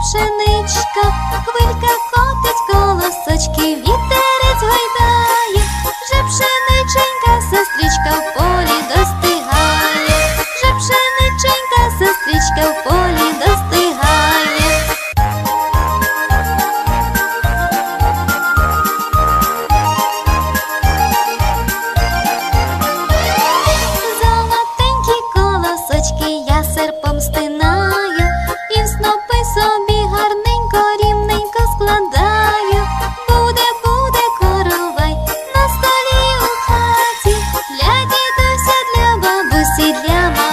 пшеничка, хвилька котить колосочки, вітерець гойдає, вже пшениченька, сестричка в полі достигає, вже пшениченька, сестричка в полі достигає. Золотенькі колосочки я серпом стинаю. Топи собі гарненько, рівненько складаю, буде, буде коровай на столі у хаті, для дідуся, для бабусі, для мамі.